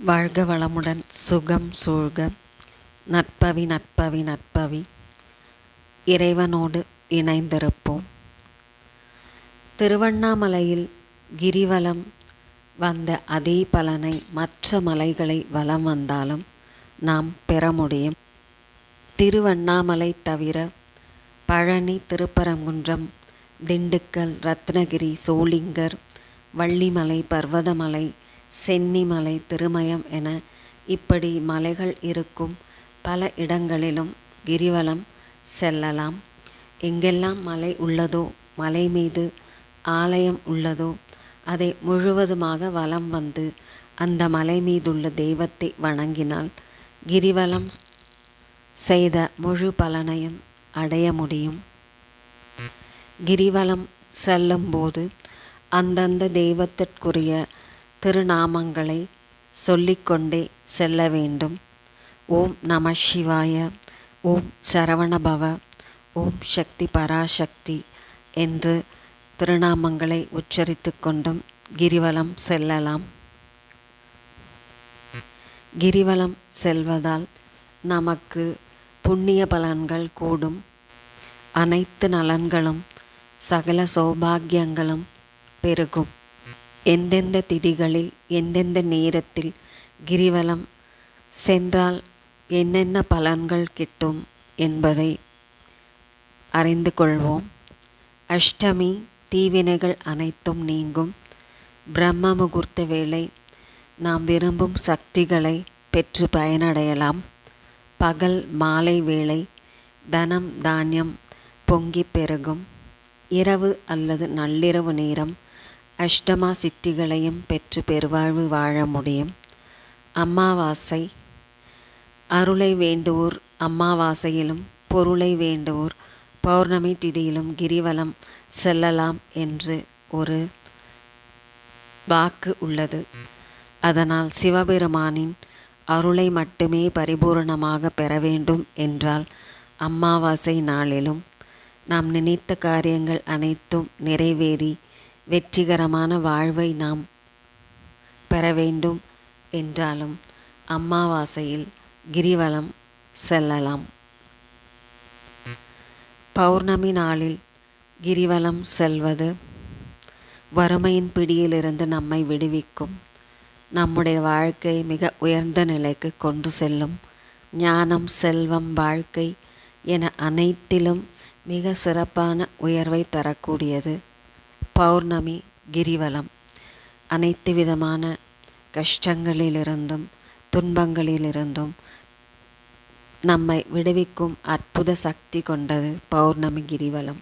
வாழ்க வளமுடன் சுகம் சூழ்க. நட்பவி நட்பவி நட்பவி இறைவனோடு இணைந்திருப்போம். திருவண்ணாமலையில் கிரிவலம் வந்த அதே பலனை மற்ற மலைகளை வலம் வந்தாலும் நாம் பெற முடியும். திருவண்ணாமலை தவிர பழனி திருப்பரங்குன்றம் திண்டுக்கல் ரத்னகிரி சோளிங்கர் வள்ளிமலை பர்வதமலை சென்னிமலை திருமயம் என இப்படி மலைகள் இருக்கும் பல இடங்களிலும் கிரிவலம் செல்லலாம். எங்கெல்லாம் மலை உள்ளதோ மலை மீது ஆலயம் உள்ளதோ அதை முழுவதுமாக வலம் வந்து அந்த மலை மீதுள்ள தெய்வத்தை வணங்கினால் கிரிவலம் செய்த முழு பலனையும் அடைய முடியும். கிரிவலம் செல்லும்போது அந்தந்த தெய்வத்திற்குரிய திருநாமங்களை சொல்லிக்கொண்டே செல்ல வேண்டும். ஓம் நம சிவாய ஓம் சரவணபவ ஓம் சக்தி பராசக்தி என்று திருநாமங்களை உச்சரித்து கொண்டும் கிரிவலம் செல்லலாம். கிரிவலம் செல்வதால் நமக்கு புண்ணிய பலன்கள் கூடும். அனைத்து நலன்களும் சகல சௌபாகியங்களும் பெருகும். எந்தெந்த திதிகளில் எந்தெந்த நேரத்தில் கிரிவலம் சென்றால் என்னென்ன பலன்கள் கிட்டும் என்பதை அறிந்து கொள்வோம். அஷ்டமி தீவினைகள் அனைத்தும் நீங்கும். பிரம்ம முகூர்த்த வேளை நாம் விரும்பும் சக்திகளை பெற்று பயனடையலாம். பகல் மாலை வேளை தனம் தானியம் பொங்கி பெருகும். இரவு அல்லது நள்ளிரவு நேரம் அஷ்டமா சித்திகளையும் பெற்று பெருவாழ்வு வாழ முடியும். அம்மாவாசை. அருளை வேண்டுவோர் அம்மாவாசையிலும் பொருளை வேண்டுவோர் பௌர்ணமி திதியிலும் கிரிவலம் செல்லலாம் என்று ஒரு வாக்கு உள்ளது. அதனால் சிவபெருமானின் அருளை மட்டுமே பரிபூர்ணமாக பெற வேண்டும் என்றால் அம்மாவாசை நாளிலும் நாம் நினைத்த காரியங்கள் அனைத்தும் நிறைவேறி வெற்றிகரமான வாழ்வை நாம் பெற வேண்டும் என்றாலும் அம்மாவாசையில் கிரிவலம் செல்லலாம். பௌர்ணமி நாளில் கிரிவலம் செல்வது வறுமையின் பிடியிலிருந்து நம்மை விடுவிக்கும். நம்முடைய வாழ்க்கை மிக உயர்ந்த நிலைக்கு கொண்டு செல்லும். ஞானம் செல்வம் வாழ்க்கை என அனைத்திலும் மிக சிறப்பான உயர்வை தரக்கூடியது. பௌர்ணமி கிரிவலம். அனைத்து விதமான கஷ்டங்களிலிருந்தும் துன்பங்களிலிருந்தும் நம்மை விடுவிக்கும் அற்புத சக்தி கொண்டது பௌர்ணமி கிரிவலம்.